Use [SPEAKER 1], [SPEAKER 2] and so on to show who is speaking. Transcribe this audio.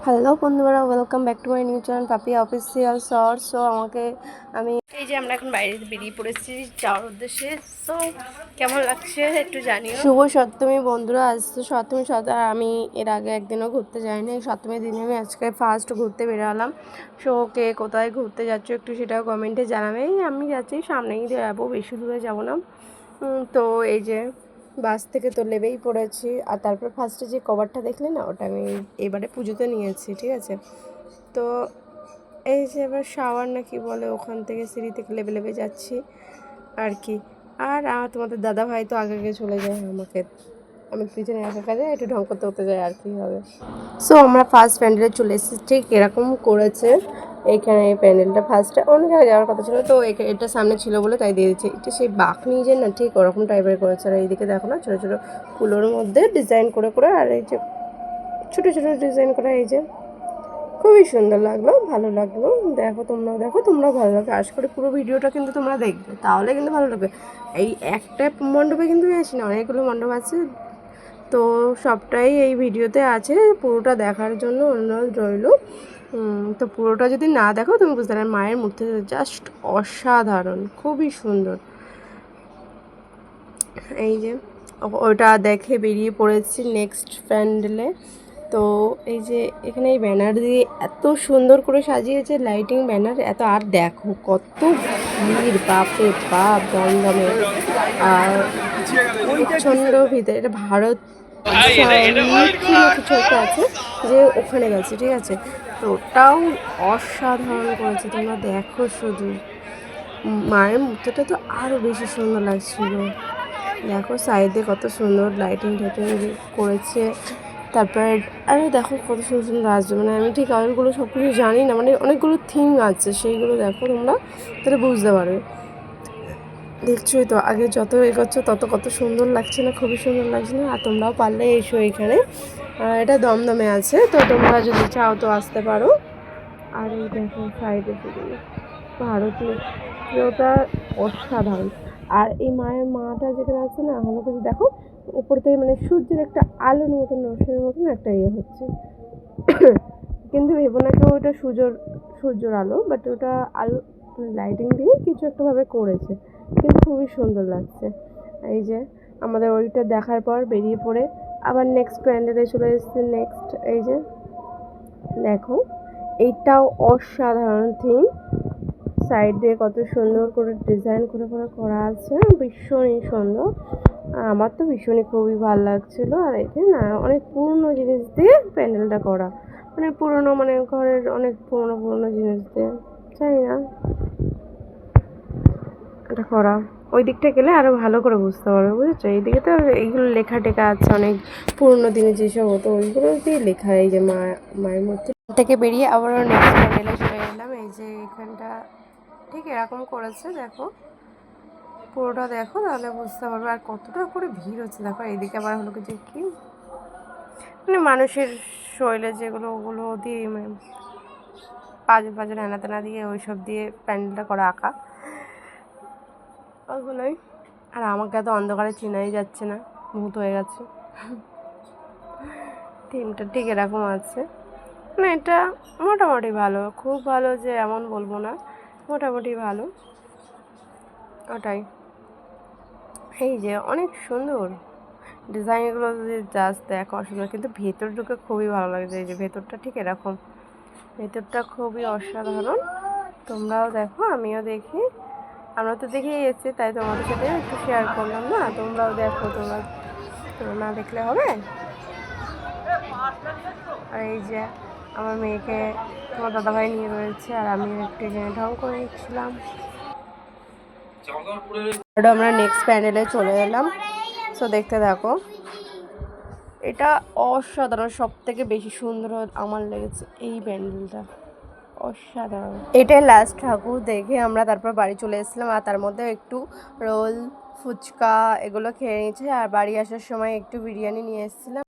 [SPEAKER 1] Hello বন্ধুরা welcome back to my new channel Papi official short so আমাকে আমি এই যে আমরা এখন বাইরে বেরিয়ে পড়েছি যাওয়ার উদ্দেশ্যে। সো কেমন লাগছে একটু জানিও। শুভ সপ্তমী বন্ধুরা আজ তো সপ্তমী আর আমি এর আগে একদিনও ঘুরতে যাইনি। এই সপ্তমীর দিনে আমি আজকে ফার্স্ট ঘুরতে বেরোলাম। সো কে কোথায় ঘুরতে যাচ্ছ একটু সেটাও কমেন্টে জানাবে। আমি যাচ্ছি সামনেই যাব বেশি দূরে যাব না। তো এই যে বাস থেকে তো লেবেই পড়েছি। আর তারপর ফার্স্টে যে কভারটা দেখলে না, ওটা আমি এবারে পুজোতে নিয়েছি, ঠিক আছে? তো এই যে এবার শাওয়ার না কি বলে, ওখান থেকে সিঁড়ি থেকে লেবে লেবে যাচ্ছি আর কি। আর আমার তোমাদের দাদা ভাই তো আগে আগে চলে যায় আমাকে। আমি পিছনে একা কাজে একটু ঢং করতে করতে যাই, আর কি হবে। সো আমরা ফার্স্ট প্যান্ডেলে চলে এসেছি, ঠিক এরকম করেছে। এইখানে এই প্যান্ডেলটা ফার্স্টে অন্য জায়গায় যাওয়ার কথা ছিল, তো এটা সামনে ছিল বলে তাই দিয়ে দিচ্ছে। এটা সেই নিয়ে যায় না, ঠিক ওরকম টাইপের করেছে। আর এইদিকে দেখো না, ছোটো ছোটো ফুলোর মধ্যে ডিজাইন করে করে, আর এই যে ছোটো ছোটো ডিজাইন করা, এই যে খুবই সুন্দর লাগল, ভালো লাগল। দেখো তোমরাও দেখো তোমরাও ভালো লাগবে। আশা করি পুরো ভিডিওটা কিন্তু তোমরা দেখবে, তাহলে কিন্তু ভালো লাগবে। এই একটা মণ্ডপে কিন্তু আসি না, অনেকগুলো মণ্ডপ আছে। তো সবটাই এই ভিডিওতে আছে, পুরোটা দেখার জন্য অনুরোধ রইল। তো পুরোটা যদি না দেখো তুমি বুঝতে পারবে, মায়ের মূর্তি জাস্ট অসাধারণ, খুবই সুন্দর। এই যে ওটা দেখে বেরিয়ে পড়েছি নেক্সট প্যান্ডেলে। তো এই যে, এখানে এই ব্যানার দিয়ে এত সুন্দর করে সাজিয়েছে লাইটিং ব্যানার, এত আর দেখো কত ভিড়, বাপরে বাপ, দমদমে। আর প্রচণ্ড ভিতরে এটা ভারত না কিছু একটা আছে যে ওখানে গেছে ঠিক আছে। তো ওটাও অসাধারণ করেছে তোমরা দেখো শুধু। মায়ের মূর্তিটা তো আরও বেশি সুন্দর লাগছিল। দেখো সাইডে কত সুন্দর লাইটিং টাইটিং করেছে। তারপরে আরে দেখো কত সুন্দর সুন্দর আসবে মানে আমি ঠিক ওইগুলো সব কিছু জানি না মানে অনেকগুলো থিম আছে সেইগুলো দেখো তোমরা তাহলে বুঝতে পারবে। দেখছোই তো, আগে যত এগোচ্ছ তত কত সুন্দর লাগছে না, খুবই সুন্দর লাগছে না, আর তোমরাও পারলে এসো এখানে। এটা দমদমে আছে, তো তোমরা যদি চাও তো আসতে পারো। আর এই দেখো, সাইডে ভারতীয় ওটা অসাধারণ। আর এই মায়ের মাটা যেখানে আছে না আমার কাছে দেখো, উপর থেকে মানে সূর্যের একটা আলোর মতন, রশ্মির মতন একটা ইয়ে হচ্ছে। কিন্তু ভেবো না কেউ ওটা সূর্যর সূর্যর আলো বাট ওটা আলো লাইটিং দিয়ে কিছু একটাভাবে করেছে। কিন্তু খুবই সুন্দর লাগছে। এই যে আমাদের ওইটা দেখার পর বেরিয়ে পড়ে আবার নেক্সট প্যান্ডেলে চলে এসেছে নেক্সট এই যে দেখো, এইটাও অসাধারণ থিম সাইড দিয়ে কত সুন্দর করে ডিজাইন করে করে করা আছে, ভীষণই সুন্দর। আমার তো ভীষণই খুবই ভালো লাগছিল। আর এখানে না, অনেক পুরনো জিনিস দিয়ে প্যান্ডেলটা করা। মানে পুরনো মানে ঘরের অনেক পুরনো পুরনো জিনিস দিয়ে। জানি না? করা। ওই দিকটা গেলে আরও ভালো করে বুঝতে পারবে, বুঝেছ? এইদিকে তো এইগুলো লেখা টেখা আছে, অনেক পুরনো দিনে যেসব হতো, ওইগুলো দিয়ে লেখা এই যে মা, মায়ের মূর্তি থেকে বেরিয়ে আবারও নেক্সট প্যান্ডেলে চলে এলাম। এই যে এখানটা, ঠিক এরকম করেছে, দেখো। পুরোটা দেখো, তাহলে বুঝতে পারবে আর কতটা করে ভিড় হচ্ছে। দেখো, এইদিকে আবার হলো যে কি? মানে মানুষের শরীরে যেগুলো, ওগুলো দিয়ে মানে পাঁচের পাঁচের হেনা তেনা দিয়ে ওইসব দিয়ে প্যান্ডেলটা করা আঁকা। ওগুলোই আর আমাকে এত অন্ধকারে চেনাই যাচ্ছে না, ভূত হয়ে গেছে। থিমটা ঠিক এরকম আছে। না, এটা মোটামুটি ভালো, খুব ভালো যে এমন বলব না, মোটামুটি ভালো। ওটাই। এই যে অনেক সুন্দর ডিজাইনগুলো যদি জাস্ট দেখো অসুন্দর কিন্তু ভেতর ঢুকে খুবই ভালো লাগছে এই যে ভেতরটা ঠিক এরকম। ভেতরটা খুবই অসাধারণ। তোমরাও দেখো, আমিও দেখি। আমরা তো দেখেই এসেছি, তাই তোমাদের সাথে একটু শেয়ার করলাম না? তোমরাও দেখো, তোমরা তোমরা না দেখলে হবে? আর এই যে আমার মেয়েকে তোমার দাদাভাই নিয়ে রয়েছে, আর আমি একটু এখানে ঢং করে নিচ্ছিলাম। আমরা নেক্সট প্যান্ডেলে চলে এলাম। সো দেখতে থাকো। এটা অসাধারণ সব থেকে বেশি সুন্দর আমার লেগেছে এই প্যান্ডেলটা। অসাধারণ। এটাই লাস্ট ঠাকুর দেখে আমরা তারপর বাড়ি চলে এসেছিলাম আর তার মধ্যে একটু রোল, ফুচকা এগুলো খেয়ে নিয়েছে আর বাড়ি আসার সময় একটু বিরিয়ানি নিয়ে এসেছিলাম।